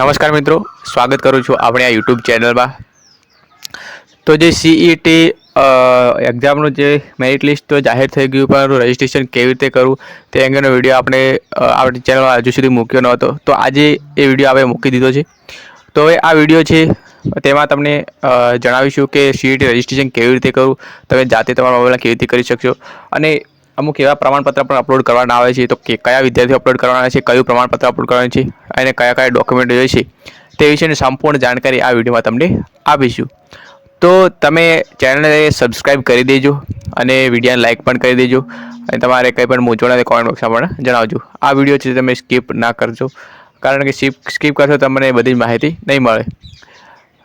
નમસ્કાર મિત્રો, સ્વાગત કરું છું આપણે આ યુટ્યુબ ચેનલમાં તો જે સીઈટી એક્ઝામનું જે મેરિટ લિસ્ટ તો જાહેર થઈ ગયું, પણ રજિસ્ટ્રેશન કેવી રીતે કરવું, તે અંગેનો વીડિયો આપણે આપણી ચેનલમાં હજુ સુધી મૂક્યો નહોતો. તો આજે એ વીડિયો આપણે મૂકી દીધો છે. તો હવે આ વીડિયો છે, તેમાં તમને જણાવીશું કે સીઈટી રજિસ્ટ્રેશન કેવી રીતે કરવું, તમે જાતે તમારા મોબાઈલમાં કેવી રીતે કરી શકશો. અને અમુક એવા પ્રમાણપત્ર પણ અપલોડ કરવાના આવે છે. તો કે કયા વિદ્યાર્થીઓ અપલોડ કરવાના છે, કયું પ્રમાણપત્ર અપલોડ કરવાનું છે, અને કયા કયા ડોક્યુમેન્ટ જોઈએ છે, તે વિશેની સંપૂર્ણ જાણકારી આ વિડીયોમાં તમને આપીશું. તો તમે ચેનલને સબસ્ક્રાઈબ કરી દેજો અને વિડીયોને લાઇક પણ કરી દેજો. અને તમારે કંઈ પણ મૂંઝવણ કોમેન્ટ બોક્સમાં પણ જણાવજો. આ વીડિયો છે તમે સ્કીપ ના કરજો. કારણ કે સ્કીપ સ્કીપ કરશો તમને બધી જ માહિતી નહીં મળે.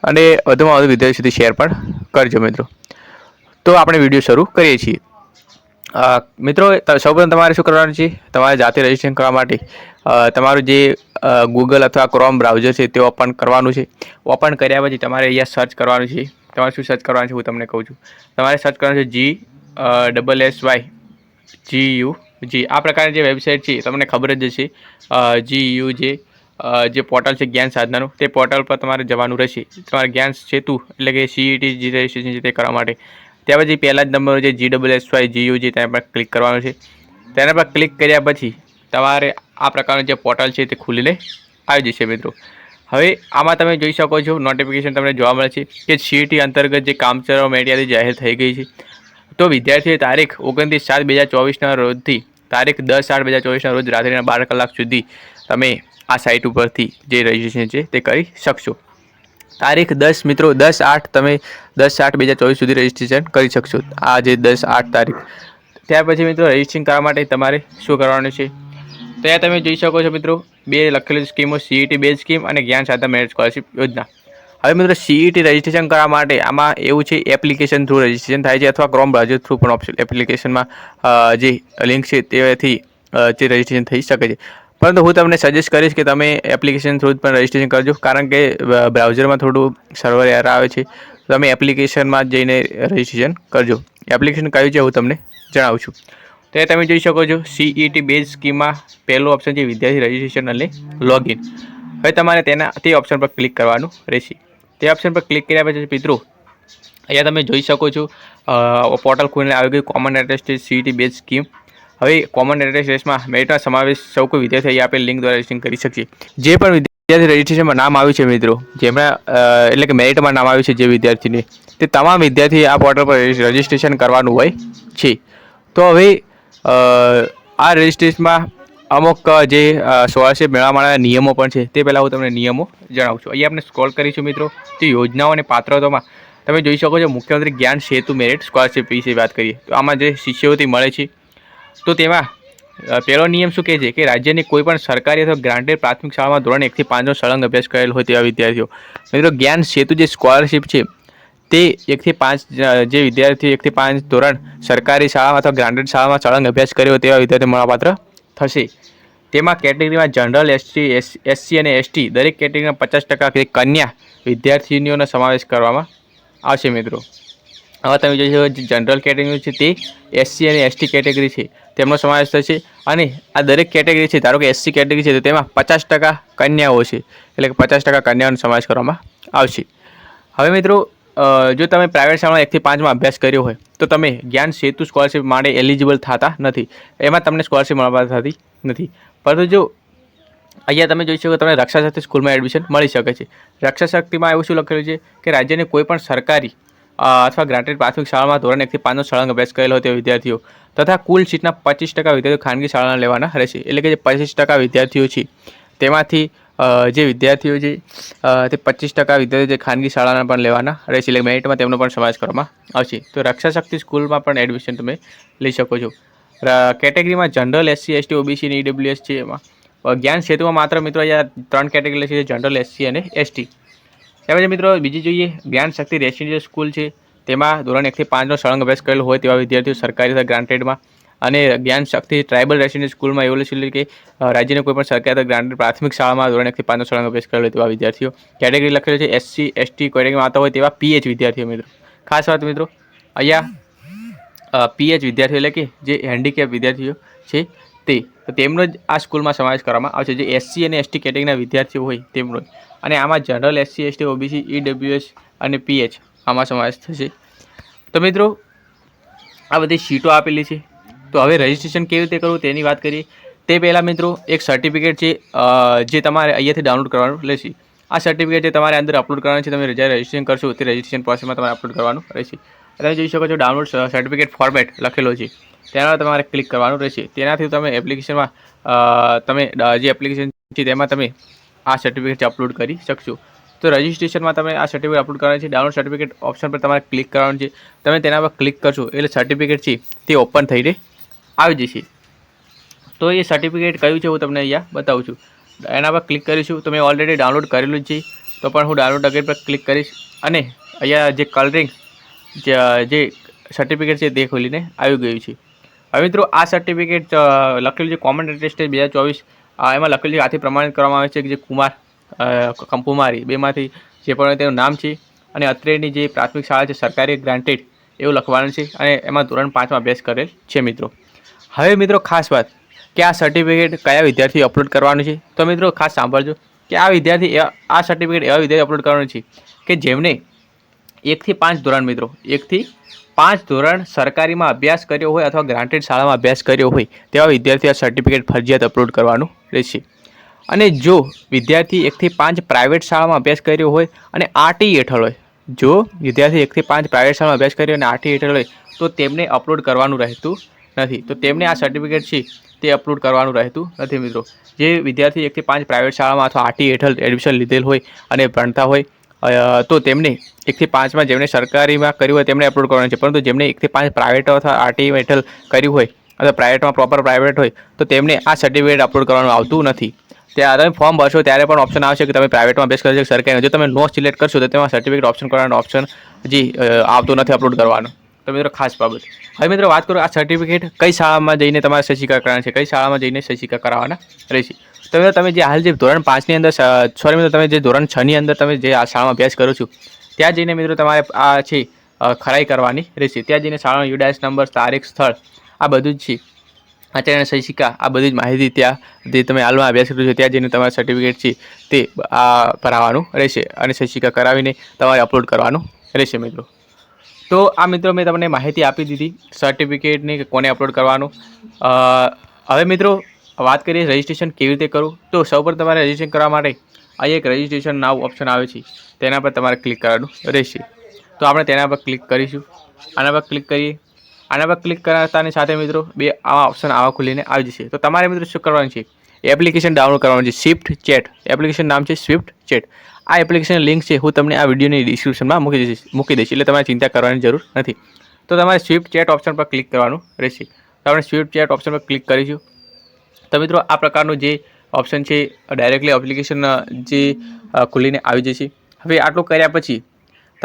અને વધુમાં વધુ વિદ્યાર્થી સુધી શેર પણ કરજો મિત્રો. તો આપણે વીડિયો શરૂ કરીએ છીએ. મિત્રો સૌપ્રથમ તમારે શું કરવાનું છે? તમારે જાતે રજિસ્ટ્રેશન કરવા માટે તમારું જે ગૂગલ અથવા ક્રોમ બ્રાઉઝર છે, તે ઓપન કરવાનું છે. ઓપન કર્યા પછી તમારે અહીંયા સર્ચ કરવાનું છે. તમારે શું સર્ચ કરવાનું છે, હું તમને કહું છું. તમારે સર્ચ કરવાનું છે G double S Y G U G આ પ્રકારની જે વેબસાઇટ છે તમને ખબર જ હશે. જી યુ જે જે પોર્ટલ છે, જ્ઞાન સાધનાનું, તે પોર્ટલ પર તમારે જવાનું રહેશે. તમારે જ્ઞાન સેતુ, એટલે કે સીઈટી જે રજિસ્ટ્રેશન છે, તે કરવા માટે. ત્યાર પછી પહેલા જ નંબર જે G double S Y G U જે તેના પર ક્લિક કરવાનું છે. તેના પર ક્લિક કર્યા પછી તમારે આ પ્રકારનું જે પોર્ટલ છે તે ખુલીને આવી જશે મિત્રો. હવે આમાં તમે જોઈ શકો છો નોટિફિકેશન તમને જોવા મળે છે કે સીઈટી અંતર્ગત જે કામચલાઉ મેડિયાથી જાહેર થઈ ગઈ છે. તો વિદ્યાર્થીઓએ તારીખ ઓગણત્રીસ સાત બે હજાર ચોવીસના રોજથી તારીખ દસ આઠ બે હજાર ચોવીસના રોજ રાત્રિના બાર કલાક સુધી તમે આ સાઇટ ઉપરથી જે રજિસ્ટ્રેશન છે તે કરી શકશો. તારીખ દસ, મિત્રો, દસ આઠ તમે દસ આઠ બે હજાર ચોવીસ સુધી રજિસ્ટ્રેશન કરી શકશો. આ જે દસ આઠ તારીખ. ત્યાર પછી, મિત્રો રજિસ્ટ્રેશન કરવા માટે તમારે શું કરવાનું છે? ત્યાં તમે જોઈ શકો છો, મિત્રો, બે લખેલી સ્કીમો સીઈટી બેઝ સ્કીમ અને જ્ઞાન સાધન મેરિટ સ્કોલરશીપ યોજના. હવે, મિત્રો સીઈટી રજિસ્ટ્રેશન કરવા માટે આમાં એવું છે એપ્લિકેશન થ્રુ રજિસ્ટ્રેશન થાય છે અથવા ક્રોમ બ્રાઉઝર થ્રુ પણ ઓપ્શન એપ્લિકેશનમાં જે લિંક છે, તેથી જે રજિસ્ટ્રેશન થઈ શકે છે. પરંતુ હું તમને સજેસ્ટ કરીશ કે તમે એપ્લિકેશન થ્રુ જ પણ રજિસ્ટ્રેશન કરજો. કારણ કે બ્રાઉઝરમાં થોડું સર્વર એરર આવે છે. તમે એપ્લિકેશનમાં જઈને રજિસ્ટ્રેશન કરજો. એપ્લિકેશન કયું છે, હું તમને જણાવું છું. તો એ તમે જોઈ શકો છો સીઈટી બેઝ સ્કીમમાં પહેલું ઓપ્શન છે વિદ્યાર્થી રજિસ્ટ્રેશન અને લોગિન હવે તમારે તેના, તે ઓપ્શન પર ક્લિક કરવાનું રહેશે. તે ઓપ્શન પર ક્લિક કર્યા પછી મિત્રો, અહીંયા તમે જોઈ શકો છો પોર્ટલ ખોલીને આવી ગયું. Common address CET base scheme હવે કોમન એડ્રેસ ટેસ્ટમાં મેરિટનો સમાવેશ સૌ કોઈ વિદ્યાર્થી આપેલ લિંક દ્વારા રજીસ્ટ્રેશન કરી શકશે. જે પણ વિદ્યાર્થી રજીસ્ટ્રેશનમાં નામ આવ્યું છે મિત્રો જેમના એટલે કે મેરિટમાં નામ આવ્યું છે જે વિદ્યાર્થીને, તે તમામ વિદ્યાર્થી આ પોર્ટલ પર રજીસ્ટ્રેશન કરવાનું હોય છે. તો હવે આ રજિસ્ટ્રેશનમાં અમુક, જે સ્કોલરશીપ મેળવવા માટેના નિયમો પણ છે, તે પહેલાં હું તમને નિયમો જણાવું છું. અહીંયા આપણે સ્કોલ કરીશું મિત્રો, તે યોજનાઓ અને પાત્રતામાં તમે જોઈ શકો છો મુખ્યમંત્રી જ્ઞાન સેતુ મેરિટ સ્કોલરશીપ વિશે વાત કરીએ. તો આમાં જે શિષ્યવૃત્તિ મળે છે તો તેમાં પહેલો નિયમ શું કહે છે? કે રાજ્યની કોઈ પણ સરકારી અથવા ગ્રાન્ટેડ પ્રાથમિક શાળામાં ધોરણ એકથી પાંચનો સળંગ અભ્યાસ કરેલ હોય તેવા વિદ્યાર્થીઓ. મિત્રો, જ્ઞાન સેતુ જે સ્કોલરશિપ છે, તે એકથી પાંચ જે વિદ્યાર્થીઓ એકથી પાંચ ધોરણ સરકારી શાળામાં અથવા ગ્રાન્ટેડ શાળામાં સળંગ અભ્યાસ કર્યો તેવા વિદ્યાર્થીઓ મળવાપાત્ર થશે. તેમાં કેટેગરીમાં જનરલ એસટી એસસી અને એસટી દરેક કેટેગરીમાં પચાસ ટકા કન્યા વિદ્યાર્થીનીઓનો સમાવેશ કરવામાં આવશે મિત્રો. હવે તમે જોઈ શકો જનરલ કેટેગરી છે તે એસસી અને એસટી કેટેગરી છે. તેમનો સમાવેશ થશે અને આ દરેક કેટેગરી છે, ધારો કે એસસી કેટેગરી છે, તો તેમાં પચાસ ટકા કન્યાઓ છે. એટલે કે પચાસ ટકા કન્યાઓનો સમાવેશ કરવામાં આવશે. હવે મિત્રો જો તમે પ્રાઇવેટ શાળામાં એકથી પાંચમાં અભ્યાસ કર્યો હોય, તો તમે જ્ઞાન સેતુ સ્કોલરશિપ માટે એલિજિબલ થતા નથી. એમાં તમને સ્કોલરશિપ મળવા થતી નથી. પરંતુ જો અહીંયા તમે જોઈ શકો તમને રક્ષા શક્તિ સ્કૂલમાં એડમિશન મળી શકે છે. રક્ષા શક્તિમાં એવું શું લખેલું છે કે રાજ્યની કોઈ પણ સરકારી અથવા ગ્રાન્ટેડ પ્રાથમિક શાળામાં ધોરણ એકથી પાંચનો સળંગ અભ્યાસ કરેલો હોય તે વિદ્યાર્થીઓ તથા કુલ સીટના પચીસ ટકા વિદ્યાર્થીઓ ખાનગી શાળાના લેવાના રહેશે એટલે કે જે પચીસ ટકા વિદ્યાર્થીઓ છે, તેમાંથી જે વિદ્યાર્થીઓ છે તે પચીસ ટકા વિદ્યાર્થીઓ જે ખાનગી શાળાના પણ લેવાના રહેશે એટલે મેરિટમાં તેમનો પણ સમાવેશ કરવામાં આવશે. તો રક્ષા શક્તિ સ્કૂલમાં પણ એડમિશન તમે લઈ શકો છો. કેટેગરીમાં જનરલ એસસી એસટી ઓબીસી અને ઈડબ્લ્યુએસ છે એમાં. જ્ઞાન સેતુમાં માત્ર મિત્રો અહીંયા ત્રણ કેટેગરી છે જનરલ એસસી અને એસટી પછી મિત્રો બીજી જોઈએ, જ્ઞાન શક્તિ રેસિડેન્શિયલ સ્કૂલ છે. તેમાં ધોરણ એકથી પાંચનો સળંગ અભ્યાસ કરેલો હોય તેવા વિદ્યાર્થીઓ સરકારી અથવા ગ્રાન્ટેડમાં અને જ્ઞાન શક્તિ ટ્રાઇબલ રેસિડેન્ટ સ્કૂલમાં એવું લખેલું છે કે રાજ્યની કોઈ પણ સરકારી ગ્રાન્ટેડ પ્રાથમિક શાળામાં ધોરણ એકથી પાંચનો સળંગ અભ્યાસ કરેલો તેવા વિદ્યાર્થીઓ કેટેગરી લખેલો છે એસસી, એસટી કેટેગરીમાં આવતા હોય તેવા પીએચ વિદ્યાર્થીઓ મિત્રો ખાસ વાત મિત્રો, અહીંયા પીએચ વિદ્યાર્થીઓ એટલે કે જે હેન્ડીકેપ વિદ્યાર્થીઓ છે તે, તો તેમનો જ આ સ્કૂલમાં સમાવેશ કરવામાં આવશે જે એસસી અને એસટી કેટેગરીના વિદ્યાર્થીઓ હોય તેમનો. અને આમાં general SC, ST, OBC, EWS અને પીએચ આમાં સમાવેશ થશે. તો મિત્રો, આ બધી સીટો આપેલી છે. તો હવે રજિસ્ટ્રેશન કેવી રીતે કરવું તેની વાત કરીએ. તે પહેલાં મિત્રો, એક સર્ટિફિકેટ છે જે તમારે અહીંયાથી ડાઉનલોડ કરવાનું રહેશે. આ સર્ટિફિકેટ જે તમારે અંદર અપલોડ કરવાનું છે, તમે જ્યારે રજિસ્ટ્રેશન કરશો, તે રજિસ્ટ્રેશન પ્રોસેસમાં તમારે અપલોડ કરવાનું રહેશે. તમે જોઈ શકો છો ડાઉનલોડ સર્ટિફિકેટ ફોર્મેટ લખેલો છે. તેના તમારે ક્લિક કરવાનું રહેશે. તેનાથી તમે એપ્લિકેશનમાં તમે જે એપ્લિકેશન છે, તેમાં તમે આ સર્ટિફિકેટ અપલોડ કરી શકશો. તો રજિસ્ટ્રેશનમાં તમે આ સર્ટિફિકેટ અપલોડ કરવાનું છે. ડાઉનલોડ સર્ટિફિકેટ ઓપ્શન પર તમારે ક્લિક કરવાનું છે. તમે તેના પર ક્લિક કરશો એટલે સર્ટિફિકેટ છે તે ઓપન થઈને આવી જશે. તો એ સર્ટિફિકેટ કયું છે હું તમને અહીંયા બતાવું છું. એના પર ક્લિક કરીશું તો મેં ઓલરેડી ડાઉનલોડ કરેલું છે. તો પણ હું ડાઉનલોડ અગેન પર ક્લિક કરીશ. અને અહીંયા જે કલરિંગ જે સર્ટિફિકેટ છે તે ખોલીને આવી ગયું છે. હવે મિત્રો આ સર્ટિફિકેટ લખેલું છે. કોમન ટેસ્ટ બે હજાર ચોવીસ. એમાં લખેલું છે. આથી પ્રમાણિત કરવામાં આવે છે કે જે કુમાર કુમારી બેમાંથી જે પણ તેનું નામ છે અને અત્રેની જે પ્રાથમિક શાળા છે, સરકારી ગ્રાન્ટેડ એવું લખવાનું છે અને એમાં ધોરણ પાંચમાં અભ્યાસ કરેલ છે મિત્રો. હવે મિત્રો ખાસ વાત, કે આ સર્ટિફિકેટ કયા વિદ્યાર્થી અપલોડ કરવાનું છે? તો મિત્રો ખાસ સાંભળજો, કે આ વિદ્યાર્થી આ સર્ટિફિકેટ એવા વિદ્યાર્થી અપલોડ કરવાનું છે કે જેમને એકથી પાંચ ધોરણ મિત્રો એકથી પાંચ ધોરણ સરકારીમાં અભ્યાસ કર્યો હોય અથવા ગ્રાન્ટેડ શાળામાં અભ્યાસ કર્યો હોય, તેવા વિદ્યાર્થી આ સર્ટિફિકેટ ફરજિયાત અપલોડ કરવાનું રહેશે. અને જો વિદ્યાર્થી એકથી પાંચ પ્રાઇવેટ શાળામાં અભ્યાસ કર્યો હોય અને આરટી હેઠળ હોય, જો વિદ્યાર્થી એકથી પાંચ પ્રાઇવેટ શાળામાં અભ્યાસ કર્યો અને આરટી હેઠળ હોય, તો તેમને અપલોડ કરવાનું રહેતું નથી. તો તેમને આ સર્ટિફિકેટ છે, તે અપલોડ કરવાનું રહેતું નથી મિત્રો. જે વિદ્યાર્થી એકથી પાંચ પ્રાઇવેટ શાળામાં અથવા આરટી હેઠળ એડમિશન લીધેલ હોય અને ભણતા હોય તો તેમને એકથી પાંચમાં જેમણે સરકારીમાં કર્યું હોય તેમણે અપલોડ કરવાનું છે. પરંતુ જેમણે એકથી પાંચ પ્રાઇવેટ અથવા આરટી હેઠળ કર્યું હોય, અથવા પ્રાઇવેટમાં પ્રોપર પ્રાઇવેટ હોય, તો તેમને આ સર્ટિફિકેટ અપલોડ કરવાનું આવતું નથી. ત્યારે તમે ફોર્મ ભરશો, ત્યારે પણ ઓપ્શન આવશે કે તમે પ્રાઇવેટમાં અભ્યાસ કરી શકો સરકારી જો તમે નો સિલેક્ટ કરશો, તો તેમાં સર્ટિફિકેટ ઓપ્શન કરવાનો ઓપ્શન હજી આવતો નથી અપલોડ કરવાનો. તો મિત્રો ખાસ બાબત. હવે મિત્રો વાત કરું આ સર્ટિફિકેટ કઈ શાળામાં જઈને તમારે સશિકા કરવાના છે? કઈ શાળામાં જઈને સશિકા કરાવવાના રહેશે? તો મિત્રો તમે જે હાલ જે ધોરણ પાંચની અંદર સોરી મિત્રો, તમે જે ધોરણ છની અંદર તમે જે આ શાળામાં અભ્યાસ કરો છો, ત્યાં જઈને મિત્રો તમારે આ છે ખરાઈ કરવાની રહેશે. ત્યાં જઈને શાળાનો યુડાઇસ નંબર તારીખ, સ્થળ આ બધું જ છે. આચાર્ય શૈક્ષિકા, આ બધી જ માહિતી ત્યાં જે તમે હાલમાં અભ્યાસ કર્યો છે, ત્યાં જઈને તમારું સર્ટિફિકેટ છે, તે આ ભરાવાનું રહેશે અને શૈક્ષિકા કરાવીને તમારે અપલોડ કરવાનું રહેશે મિત્રો. તો આ મિત્રો મેં તમને માહિતી આપી દીધી સર્ટિફિકેટની કે કોને અપલોડ કરવાનું. હવે મિત્રો વાત કરીએ રજિસ્ટ્રેશન કેવી રીતે કરવું, તો સૌ પર તમારે રજિસ્ટ્રેશન કરવા માટે અહીં એક રજિસ્ટ્રેશન નાવ ઓપ્શન આવે છે, તેના પર તમારે ક્લિક કરવાનું રહેશે. તો આપણે તેના પર ક્લિક કરીશું. આના પર ક્લિક કરીએ. આના પર ક્લિક કરતાની સાથે મિત્રો બે આવા ઓપ્શન આવા ખુલીને આવી જશે. તો તમારે મિત્રો શું કરવાનું છે? એપ્લિકેશન ડાઉનલોડ કરવાનું છે. સ્વિફ્ટ ચેટ એપ્લિકેશન નામ છે સ્વિફ્ટ ચેટ આ એપ્લિકેશન લિંક છે, હું તમને આ વિડીયોની ડિસ્ક્રિપ્શનમાં મૂકી દઈશ મૂકી દઈશ, એટલે તમારે ચિંતા કરવાની જરૂર નથી. તો તમારે સ્વિફ્ટ ચેટ ઓપ્શન પર ક્લિક કરવાનું રહેશે. તો આપણે સ્વિફ્ટ ચેટ ઓપ્શન પર ક્લિક કરીશું. તો મિત્રો આ પ્રકારનું જે ઓપ્શન છે ડાયરેક્ટલી એપ્લિકેશન જે ખુલીને આવી જશે. હવે આટલું કર્યા પછી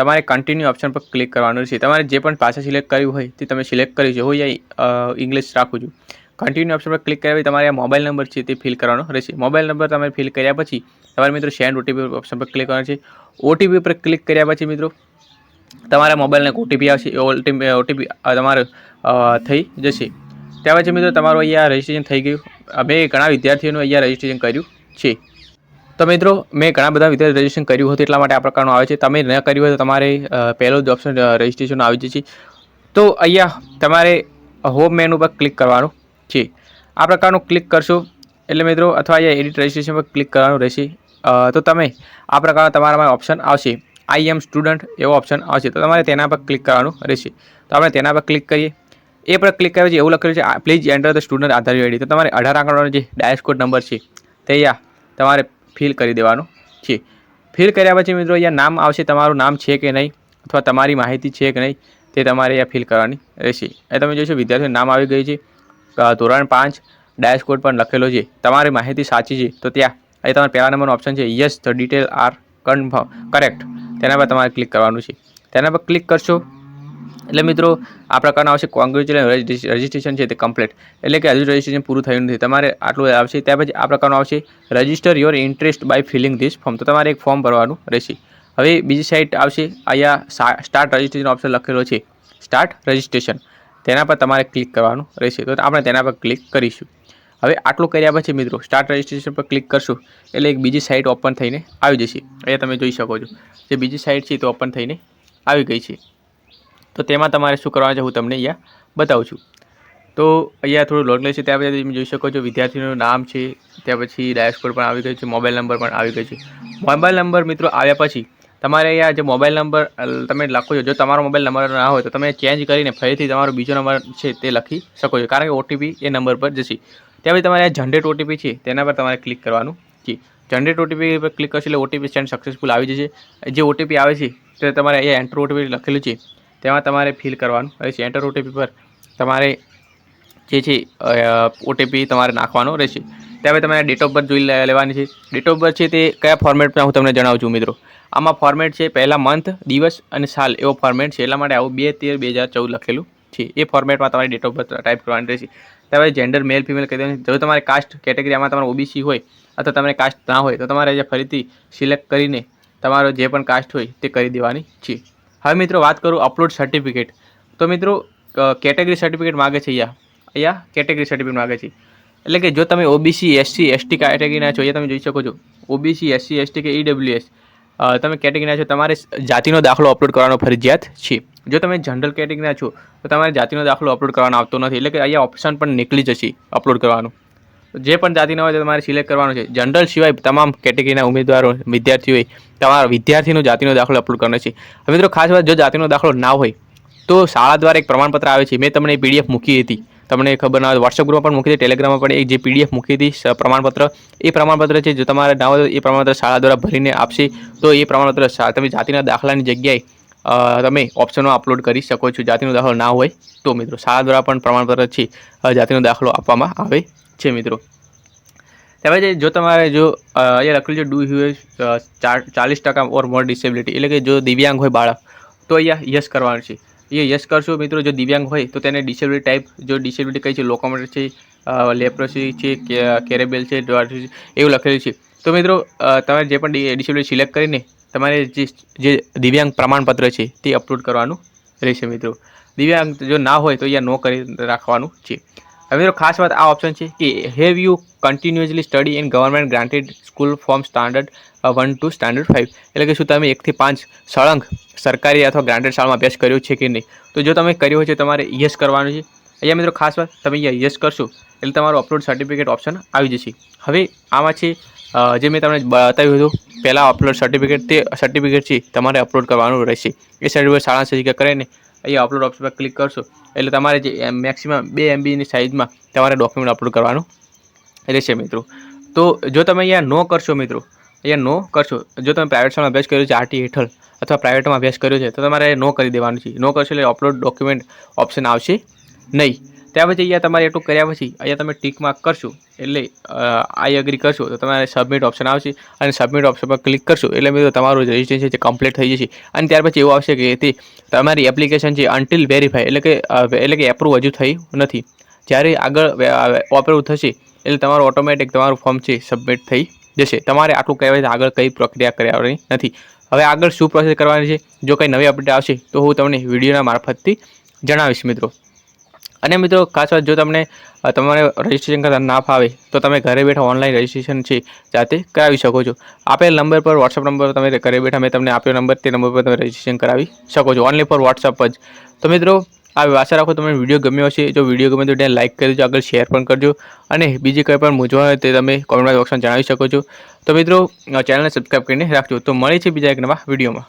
તમારે કન્ટિન્યુ ઓપ્શન પર ક્લિક કરવાનું રહેશે તમારે જે પણ ભાષા સિલેક્ટ કર્યું હોય તે તમે સિલેક્ટ કરી છે હું અહીંયા ઇંગ્લિશ રાખું છું. કન્ટિન્યુ ઓપ્શન પર ક્લિક કર્યા તમારે આ મોબાઈલ નંબર છે તે ફિલ કરવાનો રહેશે. મોબાઈલ નંબર તમે ફિલ કર્યા પછી તમારે મિત્રો સેન્ડ ઓટીપી ઓપ્શન પર ક્લિક કરવાનું છે. ઓટીપી પર ક્લિક કર્યા પછી મિત્રો તમારા મોબાઈલને ઓટીપી આવશે. ઓટીપી ઓટીપી તમારે થઈ જશે. ત્યાર પછી મિત્રો તમારું અહીંયા રજિસ્ટ્રેશન થઈ ગયું. અમે ઘણા વિદ્યાર્થીઓનું અહીંયા રજિસ્ટ્રેશન કર્યું છે. તો મિત્રો, મેં ઘણા બધા વિદ્યાર્થી રજિસ્ટ્રેશન કર્યું હતું એટલા માટે આ પ્રકારનું આવે છે. તમે ન કર્યું હોય તો તમારે પહેલો જ ઓપ્શન રજિસ્ટ્રેશન આવી જશે. તો અહીંયા તમારે હોમ મેનુ પર ક્લિક કરવાનું છે. આ પ્રકારનું ક્લિક કરશો એટલે મિત્રો, અથવા અહીંયા એડિટ રજિસ્ટ્રેશન પર ક્લિક કરવાનું રહેશે. તો તમે આ પ્રકારનો તમારામાં ઓપ્શન આવશે. આઈ એમ સ્ટુડન્ટ એવો ઓપ્શન આવશે. તો તમારે તેના પર ક્લિક કરવાનું રહેશે. તો આપણે તેના પર ક્લિક કરીએ. એ પર ક્લિક કર્યા છે એવું લખેલું છે please enter the student Aadhaar ID તો તમારે અઢાર આંકડાનો જે ડાયસ કોડ નંબર છે, તે તમારે ફિલ કરી દેવાનું છે. ફિલ કર્યા પછી મિત્રો અહીંયા નામ આવશે, તમારું નામ છે કે નહીં અથવા તમારી માહિતી છે કે નહીં તે તમારે અહીંયા ફિલ કરવાની રહેશે. એ તમે જોશો વિદ્યાર્થીનું નામ આવી ગયું છે. ધોરણ પાંચ, ડાયસ કોડ પણ લખેલો છે. તમારી માહિતી સાચી છે, તો ત્યાં અહીં તમારે પહેલા નંબરનો ઓપ્શન છે yes, the detail are confirm, correct. તેના પર તમારે ક્લિક કરવાનું છે. તેના પર ક્લિક કરશો એટલે મિત્રો, આ પ્રકારના આવશે કોંગ્રેચ્યુલેશન રજિસ્ટ્રેશન છે તે કમ્પ્લીટ એટલે કે હજુ રજિસ્ટ્રેશન પૂરું થયું નથી. તમારે આટલું આવશે ત્યાર પછી આ પ્રકારનું આવશે register your interest by filling this form તો તમારે એક ફોર્મ ભરવાનું રહેશે. હવે બીજી સાઈડ આવશે, અહીંયા સ્ટાર્ટ રજિસ્ટ્રેશન ઓપ્શન લખેલો છે. સ્ટાર્ટ રજિસ્ટ્રેશન તેના પર તમારે ક્લિક કરવાનું રહેશે. તો આપણે તેના પર ક્લિક કરીશું. હવે આટલું કર્યા પછી મિત્રો સ્ટાર્ટ રજિસ્ટ્રેશન પર ક્લિક કરશું, એટલે એક બીજી સાઇટ ઓપન થઈને આવી જશે. અહીંયા તમે જોઈ શકો છો. જે બીજી સાઇટ છે તે ઓપન થઈને આવી ગઈ છે. તો તેમાં તમારે શું કરવાનું છે હું તમને અહીંયા બતાવું છું. તો અહીંયા થોડું લોટ લઈશું ત્યાં પછી તમે જોઈ શકો છો વિદ્યાર્થીનું નામ છે, ત્યાં પછી ડાયસ્કોડ પણ આવી ગયું છે, મોબાઈલ નંબર પણ આવી ગયો છે. મોબાઈલ નંબર મિત્રો આવ્યા પછી તમારે અહીંયા જે મોબાઈલ નંબર તમે લખો છો, જો તમારો મોબાઈલ નંબર ના હોય તો તમે ચેન્જ કરીને ફરીથી તમારો બીજો નંબર છે તે લખી શકો છો, કારણ કે ઓટીપી એ નંબર પર જશે. ત્યાં પછી તમારે જનરેટ ઓટીપી છે, તેના પર તમારે ક્લિક કરવાનું છે. જનરેટ ઓટીપી પર ક્લિક કરશો એટલે ઓટીપી સેન્ડ સક્સેસફુલ આવી જશે. જે ઓટીપી આવે છે તે તમારે અહીંયા એન્ટર ઓટીપી લખેલું છે. તેમાં તમારે ફિલ કરવાનું. રહેશે. એન્ટર ઓટીપી પર તમારે જે છે ઓટીપી તમારે નાખવાનો રહેશે. ત્યારે તમારે ડેટ ઓફ બર્થ જોઈ લેવાની છે. ડેટ ઓફ બર્થ છે તે કયા ફોર્મેટમાં હું તમને જણાવું છું મિત્રો. આમાં ફોર્મેટ છે પહેલાં મંથ દિવસ અને સાલ. એવો ફોર્મેટ છે. એટલા માટે આવું બે તેર બે હજાર ચૌદ લખેલું છે. એ ફોર્મેટમાં તમારે ડેટ ઓફ બર્થ ટાઈપ કરવાની રહેશે. ત્યારે જેન્ડર મેલ ફિમેલ કહી દેવાની. જો તમારે કાસ્ટ કેટેગરી આમાં તમારે ઓબીસી હોય અથવા તમારે કાસ્ટ ના હોય, તો તમારે જે ફરીથી સિલેક્ટ કરીને તમારો જે પણ કાસ્ટ હોય તે કરી દેવાની છે. હવે મિત્રો વાત કરું અપલોડ સર્ટિફિકેટ તો મિત્રો કેટેગરી સર્ટિફિકેટ માગે છે અહીંયા. અહીંયા કેટેગરી સર્ટિફિકેટ માગે છે. એટલે કે જો તમે ઓબીસી એસસી એસટી કેટેગરીના છો, અહીંયા તમે જોઈ શકો છો. ઓબીસી એસસી એસટી કે ઈડબ્લ્યુએસ તમે કેટેગરીના છો, તમારે જાતિનો દાખલો અપલોડ કરવાનો ફરજિયાત છે. જો તમે જનરલ કેટેગરીના છો, તો તમારે જાતિનો દાખલો અપલોડ કરવાનો આવતો નથી. એટલે કે અહીંયા ઓપ્શન પણ નીકળી જશે અપલોડ કરવાનું. જે પણ જાતિના હોય તમારે સિલેક્ટ કરવાનો છે. જનરલ સિવાય તમામ કેટેગરીના ઉમેદવારો, વિદ્યાર્થીઓએ તમારા વિદ્યાર્થીનો જાતિનો દાખલો અપલોડ કરવાનો છે. હવે મિત્રો, ખાસ વાત જો જાતિનો દાખલો ના હોય, તો શાળા દ્વારા એક પ્રમાણપત્ર આવે છે. મેં તમને પીડીએફ મૂકી હતી. તમને ખબર ના હોય વોટ્સઅપ ગ્રુપમાં પણ મૂકી હતી ટેલિગ્રામમાં પણ એક જે પીડીએફ મૂકી હતી પ્રમાણપત્ર. એ પ્રમાણપત્ર છે, જો તમારે ના હોય, તો એ પ્રમાણપત્ર શાળા દ્વારા ભરીને આપશે. તો એ પ્રમાણપત્ર તમે જાતિના દાખલાની જગ્યાએ તમે ઓપ્શનો અપલોડ કરી શકો છો. જાતિનો દાખલો ના હોય, તો મિત્રો, શાળા દ્વારા પણ પ્રમાણપત્ર છે જાતિનો દાખલો આપવામાં આવે છે મિત્રો. ત્યારબાદ જો તમારે જો અહીંયા લખેલું છે ડુ યુ ચાલીસ ટકા ઓર મોર ડિસેબિલિટી એટલે કે જો દિવ્યાંગ હોય બાળક, તો અહીંયા યસ કરવાનું છે. એ યસ કરશો મિત્રો, જો દિવ્યાંગ હોય, તો તેને ડિસેબિલિટી ટાઈપ જો ડિસેબિલિટી કઈ છે લોકોમોટર છે લેપ્રોસી છે કેરેબેલ છે એવું લખેલું છે. તો મિત્રો તમારે જે પણ ડિસેબિલિટી સિલેક્ટ કરીને તમારે જે જે દિવ્યાંગ પ્રમાણપત્ર છે, તે અપલોડ કરવાનું રહેશે મિત્રો. દિવ્યાંગ જો ના હોય, તો અહીંયા નો કરી રાખવાનું છે. હવે મિત્રો ખાસ વાત આ ઓપ્શન છે કે have you continuously study in government granted school form standard one to standard five એટલે કે શું તમે એકથી પાંચ સળંગ સરકારી અથવા ગ્રાન્ટેડ શાળામાં અભ્યાસ કર્યો છે કે નહીં? તો જો તમે કર્યો હોય છે, તમારે યસ કરવાનું છે. અહીંયા મિત્રો ખાસ વાત, તમે અહીંયા યસ કરશો, એટલે તમારું અપલોડ સર્ટિફિકેટ ઓપ્શન આવી જશે. હવે આમાં છે જે મેં તમને બતાવ્યું હતું, પહેલાં અપલોડ સર્ટિફિકેટ તે સર્ટિફિકેટ છે, તમારે અપલોડ કરવાનું રહેશે. એ સર્ટિફિકેટ શાળા સહિત કરીને અહીંયા અપલોડ ઓપ્શન પર ક્લિક કરશો. એટલે તમારે જે મેક્સિમમ બે એમબીની સાઇઝમાં તમારે ડોક્યુમેન્ટ અપલોડ કરવાનું રહેશે મિત્રો. તો જો તમે અહીંયા નો કરશો મિત્રો, અહીંયા નો કરશો, જો તમે પ્રાઇવેટ શાળામાં અભ્યાસ કર્યો છે આરટી હેઠળ અથવા પ્રાઇવેટમાં અભ્યાસ કર્યો છે, તો તમારે નો કરી દેવાનું છે. નો કરશો એટલે અપલોડ ડોક્યુમેન્ટ ઓપ્શન આવશે નહીં. ત્યાર પછી અહીંયા તમારે એટલું કર્યા પછી અહીંયા તમે ટીક માર્ક કરશો, એટલે આઈ એગ્રી કરશો, તો તમારે સબમિટ ઓપ્શન આવશે અને સબમિટ ઓપ્શન પર ક્લિક કરશો, એટલે મિત્રો તમારું રજિસ્ટ્રેશન છે કમ્પ્લીટ થઈ જશે. અને ત્યાર પછી એવું આવશે કે તે તમારી એપ્લિકેશન છે અન્ટિલ વેરીફાઈ એટલે કે એટલે કે એપ્રુવ હજુ થયું નથી. જ્યારે આગળ ઓપરેટ થશે, એટલે તમારું ઓટોમેટિક તમારું ફોર્મ છે સબમિટ થઈ જશે. તમારે આટલું કહેવાય આગળ કઈ પ્રક્રિયા કરવાની નથી. હવે આગળ શું પ્રોસેસ કરવાની છે? જો કંઈ નવી અપડેટ આવશે, તો હું તમને વિડીયોના મારફતથી જણાવીશ મિત્રો. અને મિત્રો, ખાસ વાત જો તમને તમારે રજિસ્ટ્રેશન કરતા ના ફાવે, તો તમે ઘરે બેઠા ઓનલાઈન રજિસ્ટ્રેશન છે, જાતે કરાવી શકો છો. આપેલ નંબર પર વોટ્સઅપ નંબર તમે ઘરે બેઠા મેં તમને આપ્યો નંબર તે નંબર પર તમે રજિસ્ટ્રેશન કરાવી શકો છો. ઓનલી ફોર વોટ્સઅપ જ. તો મિત્રો આ આશા રાખો તમને વીડિયો ગમ્યો હશે. જો વીડિયો ગમે તો તેને લાઇક કરી દેજો, આગળ શેર પણ કરજો. અને બીજી કંઈ પણ મૂંઝવણ હોય તે તમે કોમેન્ટ બોક્સમાં જણાવી શકો છો. તો મિત્રો ચેનલને સબસ્ક્રાઈબ કરીને રાખજો. તો મળે છે બીજા એક નવા વિડીયોમાં